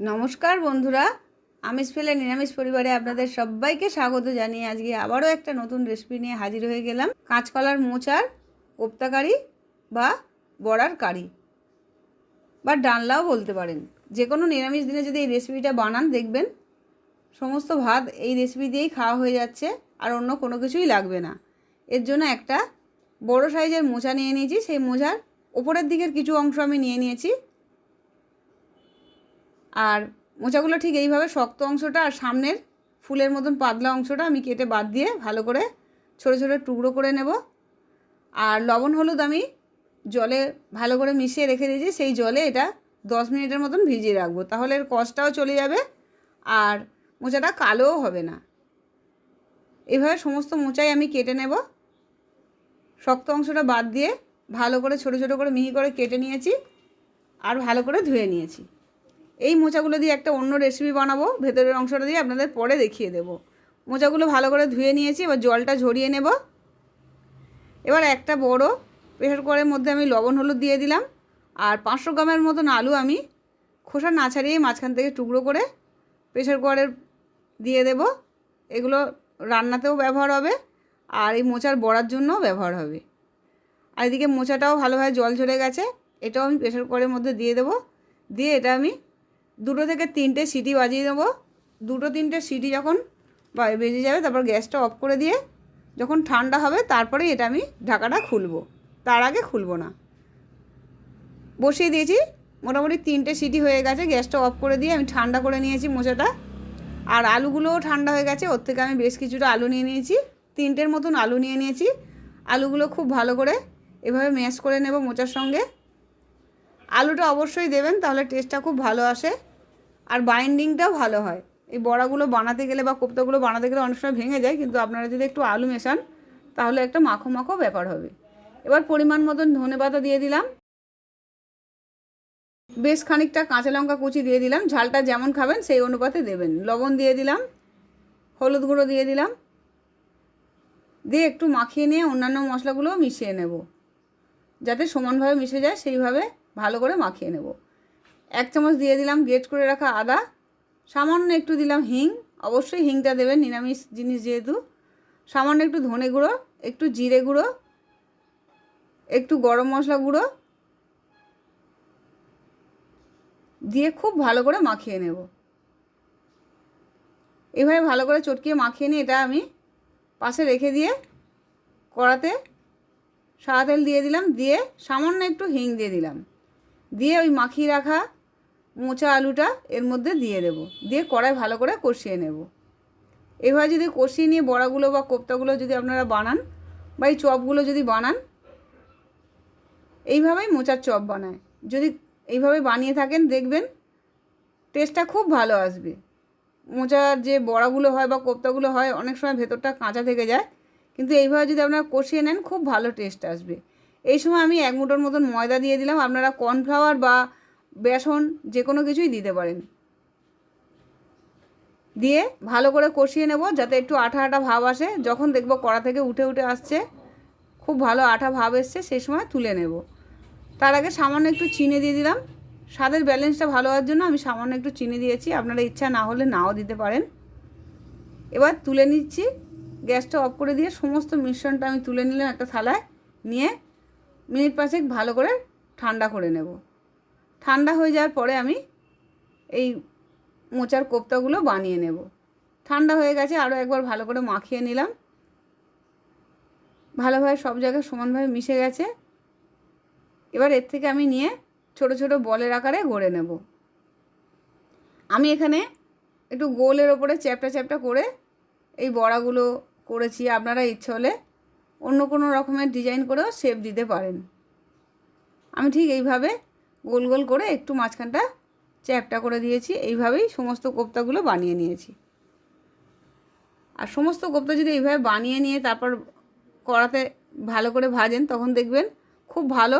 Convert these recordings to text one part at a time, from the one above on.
নমস্কার বন্ধুরা আমিষ ফেলে নিরামিষ পরিবারে আপনাদের সবাইকে স্বাগত জানিয়ে আজকে আবারও একটা নতুন রেসিপি নিয়ে হাজির হয়ে গেলাম। কাঁচকলার মোচার কোপ্তা কারি বা বড়ার কারি বা ডালনাও বলতে পারেন। যে কোনো নিরামিষ দিনে যদি এই রেসিপিটা বানান, দেখবেন সমস্ত ভাত এই রেসিপি দিয়েই খাওয়া হয়ে যাচ্ছে আর অন্য কোনো কিছুই লাগবে না। এর জন্য একটা বড় সাইজের মোচা নিয়ে নিয়েছি। সেই মোচার ওপরের দিকের কিছু অংশ আমি নিয়ে নিয়েছি। আর মোচাগুলো ঠিক এইভাবে শক্ত অংশটা আর সামনের ফুলের মতন পাতলা অংশটা আমি কেটে বাদ দিয়ে ভালো করে ছোটো ছোটো টুকরো করে নেব। আর লবণ হলুদ আমি জলে ভালো করে মিশিয়ে রেখে দিয়েছি, সেই জলে এটা দশ মিনিটের মতন ভিজিয়ে রাখব। তাহলে এর কষটাও চলে যাবে আর মোচাটা কালোও হবে না। এভাবে সমস্ত মোচাই আমি কেটে নেব। শক্ত অংশটা বাদ দিয়ে ভালো করে ছোটো ছোটো করে মিহি করে কেটে নিয়েছি আর ভালো করে ধুয়ে নিয়েছি। এই মোচাগুলো দিয়ে একটা অন্য রেসিপি বানাবো, ভেতরের অংশটা দিয়ে আপনাদের পরে দেখিয়ে দেবো। মোচাগুলো ভালো করে ধুয়ে নিয়েছি, এবার জলটা ঝরিয়ে নেব। এবার একটা বড় প্রেশার কুকারের মধ্যে আমি লবণ, হলুদ দিয়ে দিলাম, আর পাঁচশো গ্রামের মতন আলু আমি খোসা না ছাড়িয়ে মাঝখান থেকে টুকরো করে প্রেশার কুকারের দিয়ে দেব। এগুলো রান্নাতেও ব্যবহার হবে, আর এই মোচার বড়ার জন্যও ব্যবহার হবে। আর এদিকে মোচাটাও ভালোভাবে জল ঝরে গেছে, এটাও আমি প্রেশার কুকারের মধ্যে দিয়ে দেবো। দিয়ে এটা আমি দুটো থেকে তিনটে সিটি বাজিয়ে দেবো। দুটো তিনটে সিটি যখন বেজে যাবে, তারপর গ্যাসটা অফ করে দিয়ে যখন ঠান্ডা হবে, তারপরেই এটা আমি ঢাকাটা খুলবো। তার আগে খুলবো না। বসিয়ে দিয়েছি, মোটামুটি তিনটে সিটি হয়ে গেছে, গ্যাসটা অফ করে দিয়ে আমি ঠান্ডা করে নিয়েছি মোচাটা। আর আলুগুলোও ঠান্ডা হয়ে গেছে, ওর থেকে আমি বেশ কিছুটা আলু নিয়ে নিয়েছি। তিনটের মতন আলু নিয়ে নিয়েছি। আলুগুলো খুব ভালো করে এভাবে ম্যাশ করে নেব মোচার সঙ্গে। আলুটা অবশ্যই দেবেন, তাহলে টেস্টটা খুব ভালো আসে। আর বাইন্ডিংটাও ভালো হয়। এই বড়াগুলো বানাতে গেলে বা কোপ্তাগুলো বানাতে গেলে অনেক সময় ভেঙে যায়, কিন্তু আপনারা যদি একটু আলু মেশান, তাহলে একটা মাখো মাখো ব্যাপার হবে। এবার পরিমাণ মতন ধনে পাতা দিয়ে দিলাম। বেশ খানিকটা কাঁচা লঙ্কা কুচি দিয়ে দিলাম। ঝালটা যেমন খাবেন, সেই অনুপাতে দেবেন। লবণ দিয়ে দিলাম, হলুদ গুঁড়ো দিয়ে দিলাম। দিয়ে একটু মাখিয়ে নিয়ে অন্যান্য মশলাগুলোও মিশিয়ে নেব। যাতে সমানভাবে মিশে যায়, সেইভাবে ভালো করে মাখিয়ে নেব। এক চামচ দিয়ে দিলাম গ্রেট করে রাখা আদা, সামান্য একটু দিলাম হিং, অবশ্যই হিংটা দেবেন, নিরামিষ জিনিস যেহেতু। সামান্য একটু ধনে গুঁড়ো, একটু জিরে গুঁড়ো, একটু গরম মশলা গুঁড়ো দিয়ে খুব ভালো করে মাখিয়ে নেব। এভাবে ভালো করে চটকিয়ে মাখিয়ে নিয়ে এটা আমি পাশে রেখে দিয়ে কড়াতে সাদা তেল দিয়ে দিলাম, দিয়ে সামান্য একটু হিং দিয়ে দিলাম। দিয়ে ওই মাখিয়ে রাখা মোচা আলুটা এর মধ্যে দিয়ে দেবো। দিয়ে কড়াই ভালো করে কষিয়ে নেব। এভাবে যদি কষিয়ে নিয়ে বড়াগুলো বা কোপ্তাগুলো যদি আপনারা বানান বা এই চপগুলো যদি বানান, এইভাবেই মোচার চপ বানায়। যদি এইভাবে বানিয়ে থাকেন, দেখবেন টেস্টটা খুব ভালো আসবে। মোচার যে বড়াগুলো হয় বা কোপ্তাগুলো হয়, অনেক সময় ভেতরটা কাঁচা থেকে যায়, কিন্তু এইভাবে যদি আপনারা কষিয়ে নেন, খুব ভালো টেস্ট আসবে। এই সময় আমি এক মুঠোর মতন ময়দা দিয়ে দিলাম। আপনারা কর্নফ্লাওয়ার বা বেসন যে কোনো কিছুই দিতে পারেন। দিয়ে ভালো করে কষিয়ে নেব যাতে একটু আঠা আঠা ভাব আসে। যখন দেখব কড়া থেকে উঠে উঠে আসছে, খুব ভালো আঠা ভাব এসছে সেই সময় তুলে নেব। তার আগে সামান্য একটু চিনি দিয়ে দিলাম। স্বাদের ব্যালেন্সটা ভালো হওয়ার জন্য আমি সামান্য একটু চিনি দিয়েছি। আপনারা ইচ্ছা না হলে নাও দিতে পারেন। এবার তুলে নিচ্ছি। গ্যাসটা অফ করে দিয়ে সমস্ত মিশ্রণটা আমি তুলে নিলাম একটা থালায়। নিয়ে মিনিট পাঁচেক ভালো করে ঠান্ডা করে নেব। ঠান্ডা হয়ে যাওয়ার পরে আমি এই মোচার কোপ্তাগুলো বানিয়ে নেব। ঠান্ডা হয়ে গেছে আরও একবার ভালো করে মাখিয়ে নিলাম। ভালোভাবে সব জায়গায় সমানভাবে মিশে গেছে। এবার এর থেকে আমি নিয়ে ছোট ছোট বলের আকারে গড়ে নেব। আমি এখানে একটু গোলের ওপরে চ্যাপটা চ্যাপটা করে এই বড়াগুলো করেছি। আপনারা ইচ্ছে হলে অন্য কোনো রকমের ডিজাইন করেও শেপ দিতে পারেন। আমি ঠিক এইভাবে গোল গোল করে একটু মাঝখানটা চ্যাপটা করে দিয়েছি। এইভাবেই সমস্ত কোপ্তাগুলো বানিয়ে নিয়েছি। আর সমস্ত কোপ্তা যদি এইভাবে বানিয়ে নিয়ে তারপর কড়াতে ভালো করে ভাজেন, তখন দেখবেন খুব ভালো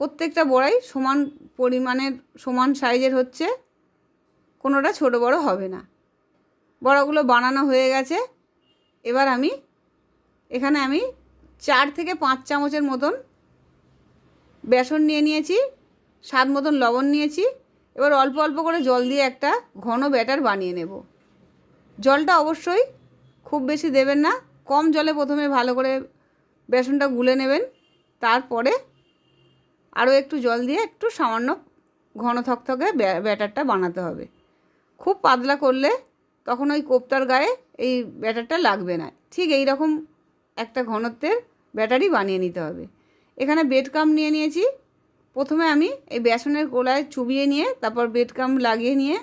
প্রত্যেকটা বড়াই সমান পরিমাণের, সমান সাইজের হচ্ছে, কোনোটা ছোট বড় হবে না। বড়াগুলো বানানো হয়ে গেছে। এবার আমি, এখানে আমি চার থেকে পাঁচ চামচের মতন বেসন নিয়ে নিয়েছি। স্বাদ মতন লবণ নিয়েছি, এবার অল্প অল্প করে জল দিয়ে একটা ঘন ব্যাটার বানিয়ে নেব। জলটা অবশ্যই খুব বেশি দেবেন না, কম জলে প্রথমে ভালো করে বেসনটা গুলে নেবেন, তারপরে আরও একটু জল দিয়ে একটু সামান্য ঘন থকথকে ব্য- ব্যাটারটা বানাতে হবে। খুব পাতলা করলে তখন ওই কোপ্তার গায়ে এই ব্যাটারটা লাগবে না, ঠিক এই রকম একটা ঘনত্বের ব্যাটারি বানিয়ে নিতে হবে। এখানে বেড কাম নিয়ে নিয়েছি প্রথমে আমি এই বেসনের গোলায় চুবিয়ে নিয়ে, তারপর বেডকাম লাগিয়ে নিয়ে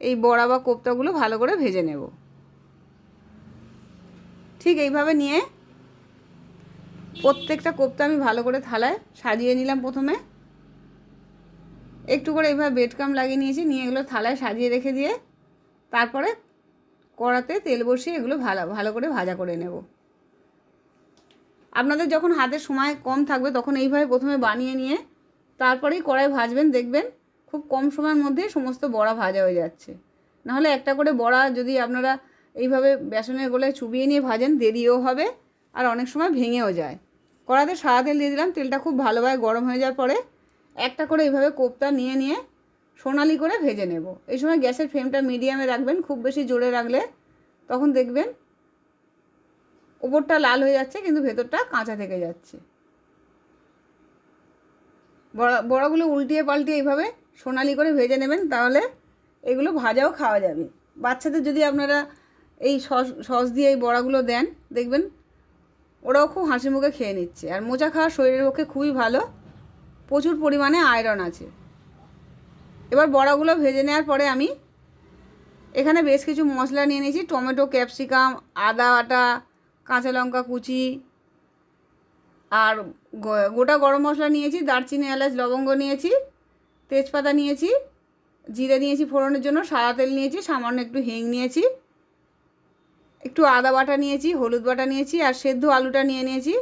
এই বড়া বা কোপ্তাগুলো ভালো করে ভেজে নেব। ঠিক এইভাবে নিয়ে প্রত্যেকটা কোপ্তা আমি ভালো করে থালায় সাজিয়ে নিলাম প্রথমে। একটু করে এইভাবে বেডকাম লাগিয়ে নিয়েছি, নিয়ে এগুলো থালায় সাজিয়ে রেখে দিয়ে তারপরে কড়াতে তেল বসিয়ে এগুলো ভালো ভালো করে ভাজা করে নেব। আপনাদের যখন হাতে সময় কম থাকবে, তখন এইভাবে প্রথমে বানিয়ে নিয়ে তারপরেই কড়াই ভাজবেন, দেখবেন খুব কম সময়ের মধ্যে সমস্ত বড়া ভাজা হয়ে যাচ্ছে। নাহলে একটা করে বড়া যদি আপনারা এইভাবে বেসনের গোলায় চুবিয়ে নিয়ে ভাজেন, দেরিও হবে আর অনেক সময় ভেঙেও যায়। কড়াতে সাদা তেল দিয়ে দিলাম, তেলটা খুব ভালোভাবে গরম হয়ে যাওয়ার পরে একটা করে এইভাবে কোপ্তা নিয়ে নিয়ে সোনালি করে ভেজে নেব। এই সময় গ্যাসের ফ্লেমটা মিডিয়ামে রাখবেন, খুব বেশি জোরে রাখলে তখন দেখবেন ওপরটা লাল হয়ে যাচ্ছে, কিন্তু ভেতরটা কাঁচা থেকে যাচ্ছে। বড়া, বড়াগুলো উল্টিয়ে পাল্টিয়ে এইভাবে সোনালি করে ভেজে নেবেন, তাহলে এগুলো ভাজাও খাওয়া যাবে। বাচ্চাদের যদি আপনারা এই সস সস দিয়ে এই বড়াগুলো দেন, দেখবেন ওরাও খুব হাসি মুখে খেয়ে নিচ্ছে। আর মোচা খাওয়া শরীরের পক্ষে খুবই ভালো, প্রচুর পরিমাণে আয়রন আছে। এবার বড়াগুলো ভেজে নেওয়ার পরে আমি এখানে বেশ কিছু মশলা নিয়ে নিয়েছি, টমেটো, ক্যাপসিকাম, আদা বাটা কাঁচা কুচি আর গোটা গরম মশলা নিয়েছি, দারচিনি, এলাচ, লবঙ্গ নিয়েছি, তেজপাতা নিয়েছি, জিরে নিয়েছি ফোড়নের জন্য, সাদা তেল নিয়েছি, সামান্য একটু হিং নিয়েছি, একটু আদা বাটা নিয়েছি, হলুদ বাটা নিয়েছি, আর সেদ্ধ আলুটা নিয়ে নিয়েছি,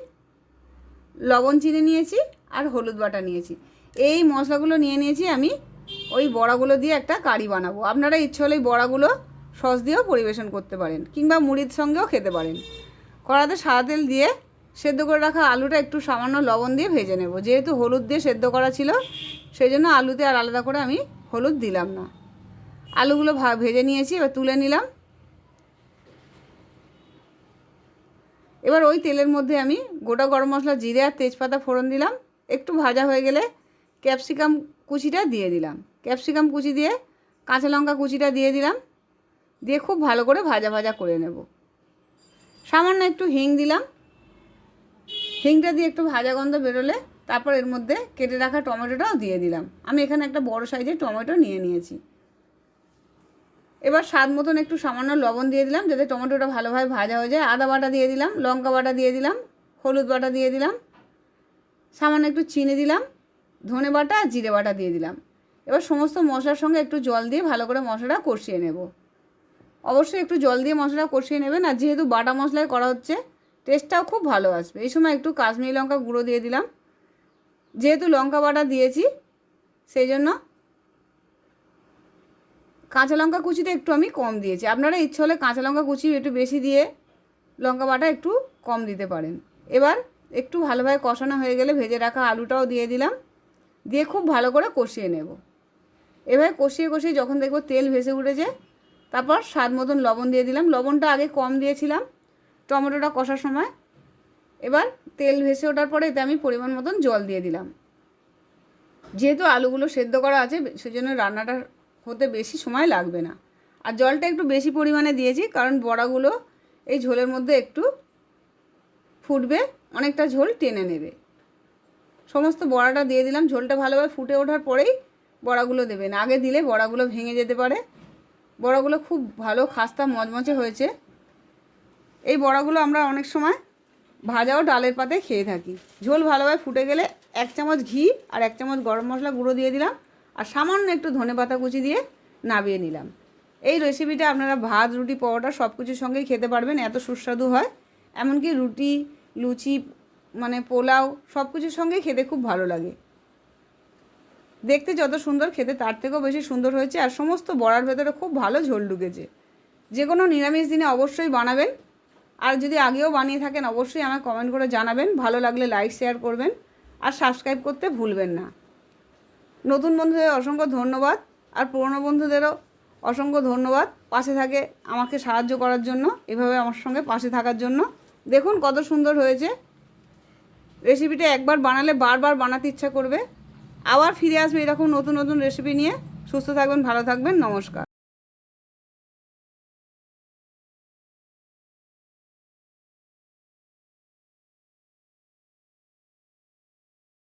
লবণ চিনি নিয়েছি, আর হলুদ বাটা নিয়েছি। এই মশলাগুলো নিয়ে নিয়েছি আমি, ওই বড়াগুলো দিয়ে একটা কারি বানাবো। আপনারা ইচ্ছে হলে বড়াগুলো সস দিয়েও পরিবেশন করতে পারেন, কিংবা মুড়ির সঙ্গেও খেতে পারেন। কড়াতে সাদা তেল দিয়ে সেদ্ধ করে রাখা আলুটা একটু সামান্য লবণ দিয়ে ভেজে নেব। যেহেতু হলুদ দিয়ে সেদ্ধ করা ছিল, সেই জন্য আলুতে আর আলাদা করে আমি হলুদ দিলাম না। আলুগুলো ভা ভেজে নিয়েছি, এবার তুলে নিলাম। এবার ওই তেলের মধ্যে আমি গোটা গরম মশলা, জিরে আর তেজপাতা ফোড়ন দিলাম। একটু ভাজা হয়ে গেলে ক্যাপসিকাম কুচিটা দিয়ে দিলাম। ক্যাপসিকাম কুচি দিয়ে কাঁচা লঙ্কা কুচিটা দিয়ে দিলাম। দিয়ে খুব ভালো করে ভাজা ভাজা করে নেব। সামান্য একটু হিং দিলাম। হিংটা দিয়ে একটু ভাজা গন্ধ বেরোলে তারপর এর মধ্যে কেটে রাখা টমেটোটাও দিয়ে দিলাম। আমি এখানে একটা বড় সাইজের টমেটো নিয়ে নিয়েছি। এবার স্বাদ মতন একটু সামান্য লবণ দিয়ে দিলাম যাতে টমেটোটা ভালোভাবে ভাজা হয়ে যায়। আদা বাটা দিয়ে দিলাম, লঙ্কা বাটা দিয়ে দিলাম, হলুদ বাটা দিয়ে দিলাম, সামান্য একটু চিনি দিলাম, ধনে বাটা আর জিরে বাটা দিয়ে দিলাম। এবার সমস্ত মশলার সঙ্গে একটু জল দিয়ে ভালো করে মশলাটা কষিয়ে নেব। অবশ্যই একটু জল দিয়ে মশলা কষিয়ে নেবেন, আর যেহেতু বাটা মশলায় করা হচ্ছে টেস্টটাও খুব ভালো আসবে। এই সময় একটু কাশ্মীরি লঙ্কা গুঁড়ো দিয়ে দিলাম। যেহেতু লঙ্কা বাটা দিয়েছি, সেই জন্য কাঁচা লঙ্কা কুচিটা একটু আমি কম দিয়েছি। আপনারা ইচ্ছে হলে কাঁচা লঙ্কা কুচি একটু বেশি দিয়ে লঙ্কা বাটা একটু কম দিতে পারেন। এবার একটু ভালোভাবে কষানো হয়ে গেলে ভেজে রাখা আলুটাও দিয়ে দিলাম। দিয়ে খুব ভালো করে কষিয়ে নেব। এভাবে কষিয়ে কষিয়ে যখন দেখব তেল ভেসে উঠেছে তারপর স্বাদ মতন লবণ দিয়ে দিলাম। লবণটা আগে কম দিয়েছিলাম টমেটোটা কষার সময়। এবার তেল ভেসে ওঠার পরে এতে আমি পরিমাণ মতন জল দিয়ে দিলাম। যেহেতু আলুগুলো সেদ্ধ করা আছে, সেজন্য রান্নাটা হতে বেশি সময় লাগবে না। আর জলটা একটু বেশি পরিমাণে দিয়েছি, কারণ বড়াগুলো এই ঝোলের মধ্যে একটু ফুটবে, অনেকটা ঝোল টেনে নেবে। সমস্ত বড়াটা দিয়ে দিলাম, ঝোলটা ভালোভাবে ফুটে ওঠার পরেই বড়াগুলো দেবেন। আগে দিলে বড়াগুলো ভেঙে যেতে পারে বড়াগুলো খুব ভালো খাস্তা মচমচে হয়েছে। এই বড়াগুলো আমরা অনেক সময় ভাজাও ডালের পাতে খেয়ে থাকি। ঝোল ভালোভাবে ফুটে গেলে এক চামচ ঘি আর এক চামচ গরম মশলা গুঁড়ো দিয়ে দিলাম আর সামান্য একটু ধনে পাতা কুচি দিয়ে নাবিয়ে নিলাম। এই রেসিপিটা আপনারা ভাত, রুটি, পরোটা সব কিছুর সঙ্গেই খেতে পারবেন, এত সুস্বাদু হয়। এমনকি রুটি, লুচি মানে পোলাও সব কিছুর সঙ্গেই খেতে খুব ভালো লাগে। দেখতে যত সুন্দর, খেতে তার থেকেও বেশি সুন্দর হয়েছে আর সমস্ত বড়ার ভেতরে খুব ভালো ঝোল ঢুকেছে। যে কোনো নিরামিষ দিনে অবশ্যই বানাবেন। আর যদি আগেও বানিয়ে থাকেন, অবশ্যই আমার কমেন্ট করে জানাবেন। ভালো লাগলে লাইক শেয়ার করবেন। আর সাবস্ক্রাইব করতে ভুলবেন না। নতুন বন্ধুদের অসংখ্য ধন্যবাদ। আর পুরনো বন্ধুদেরও অসংখ্য ধন্যবাদ পাশে থাকে আমাকে সাহায্য করার জন্য, এভাবে আমার সঙ্গে পাশে থাকার জন্য। দেখুন কত সুন্দর হয়েছে। রেসিপিটা একবার বানালে বারবার বানাতে ইচ্ছা করবে। আবার ফিরে আসবে এরকম নতুন নতুন রেসিপি নিয়ে। সুস্থ থাকবেন ভালো থাকবেন নমস্কার।